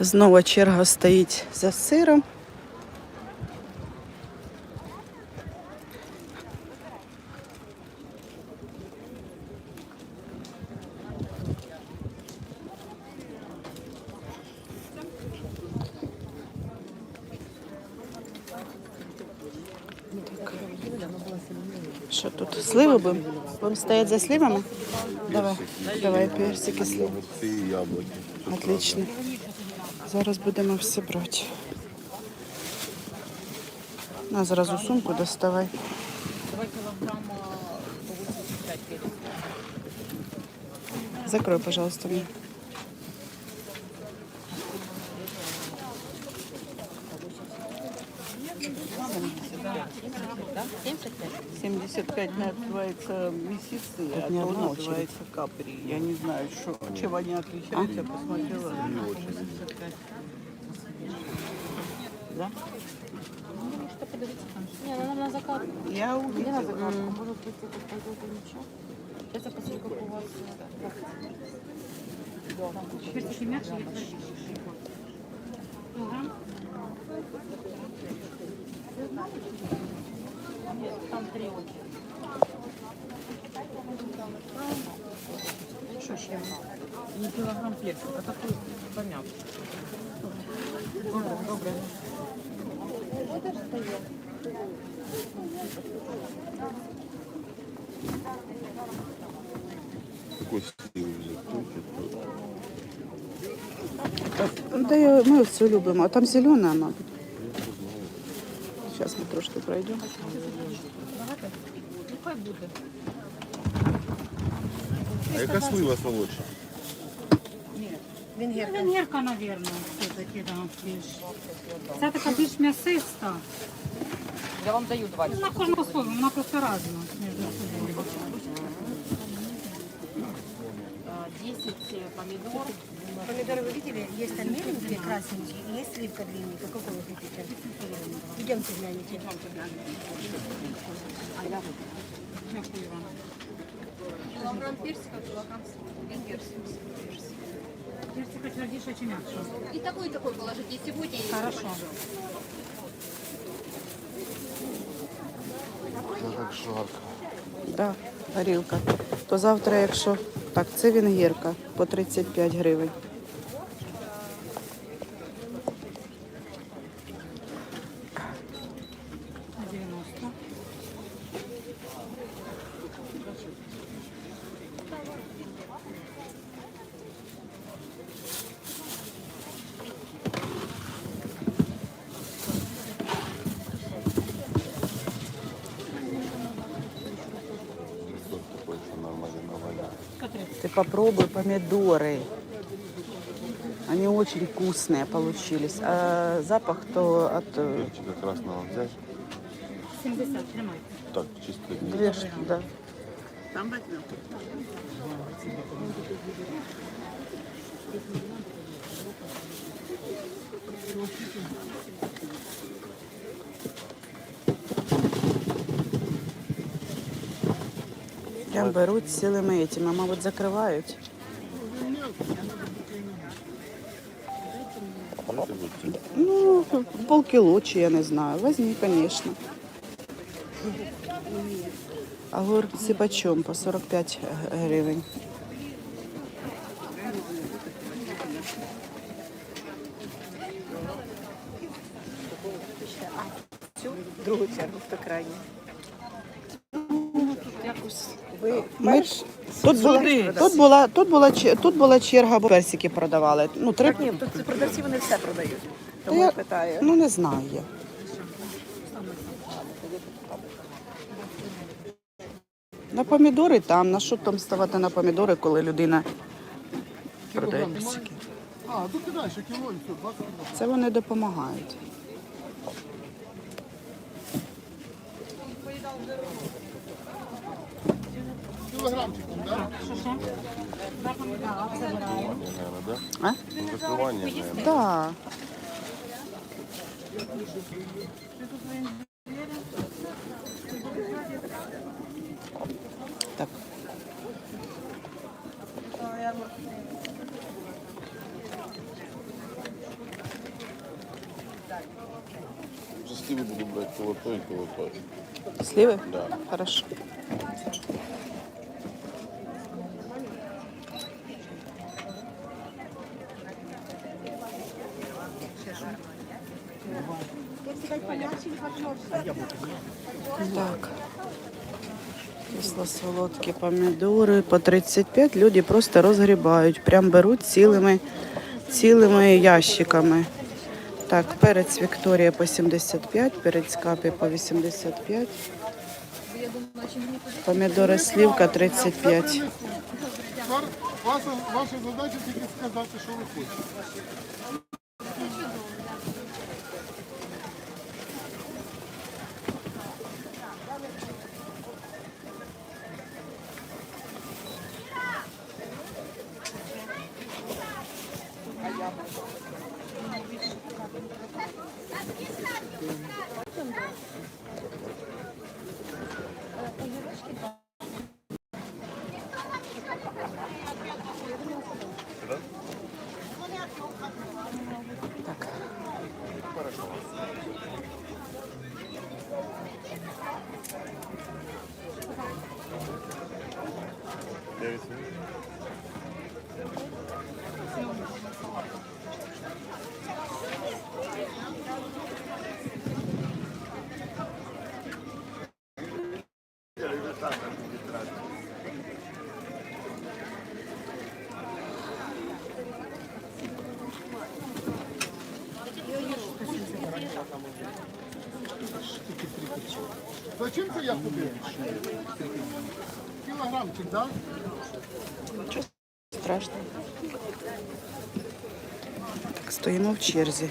Знову черга стоїть за сиром. Що тут? Сливи будемо? Будемо стояти за сливами? Давай, давай персики, сливи. Отлично. Зараз будемо все брати. На зразу сумку доставай. Закрой, пожалуйста, мне. Семьдесят пять называется месяцы, а то называется капри. Я не знаю, что, чем они отличаются, я посмотрела. Да? Не, ну, на закат. Я увидела. Может быть, это пойдет и ничего. Сейчас я посмотрю, как у вас. Персики или твердее? Килограмм? Там три очереди. Что ж я? Не килограмм персика, а такой помят. Добре, добре. Да я, ми все любимо. А там зелена, мабуть. Зараз ми трошки пройдемо. Ну, хай буде. А яка слива солодша? Венгерка, наверное, все-таки, да, більш. Це така більш м'ясиста. Я вам даю два. Вона кожна по-своєму, вона просто разна між собою. А, 10 помидор. Помидоры вы видели? Есть там меленькие, красненькие, и есть сливка длинненькая. Какой вы хотите? Идемте глянете. Килограмм персика, килограмм венгерских. Персика твердишь, очень мягче. И такой, и такой положите. И сегодня, и Хорошо. Це так жарко. Да, горілка. То завтра, якщо. Так, це венгерка по 35 гривень. Ты попробуй помидоры. Они очень вкусные получились. А запах то от э, Перчика красного взяти. 70, тримайте. Так, чисто две штуки, да. Там возьмем. Прям беруть цілими этими, мабуть, закривають. Ну, полкіло чи я не знаю. Возьми, конечно. Огурці почем? По 45 гривень. Другу чергу, хто крайній. Ми ж тут була, тут була, тут була, тут була черга, бо персики продавали. Ну, три, Ні, тут продавці вони все продають. Тому я- я питаю. ну не знаю я. На помідори там, на що там ставати на помідори, коли людина продає персики. А, тут кіло 20 гривень. Це вони допомагають. Кілограмчиком, да? наверное, да? А? Ну, Закривання, наверное. Да. Так. Вже сливи буду брати коло той, коло той. Сливы? Да. Хорошо. Так. Кисло-солодкі помідори по 35. Люди просто розгрібають. Прям беруть цілими, цілими ящиками. Так, перець Вікторія по 75, перець капі по 85. Помідори слівка 35. Ваша, задача тільки сказати, що ви хочете. Я купив? Кілограмчик, так? Страшно. Так, стоїмо в черзі.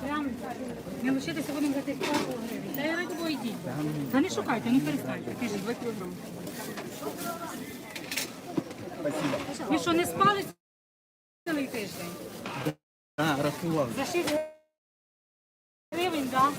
Прям не лишитися будемо за тих пару гривень. Та я раді бо йдіть. Та не шукайте, не перестаньте. Ж два кілограми. Ви що, не спали цілий тиждень? Так, рахував. За 6 гривень, так?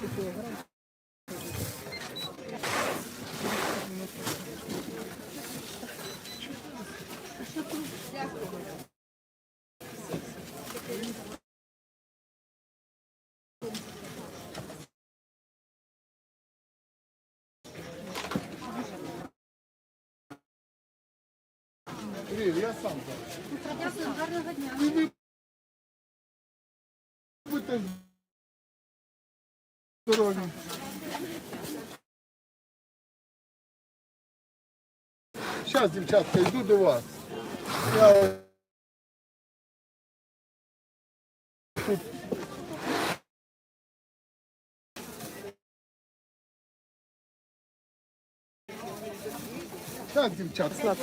Ні, я сам. І ви будьте здорові. Зараз, дівчатка, йду до вас. Я... Так, дівчатка.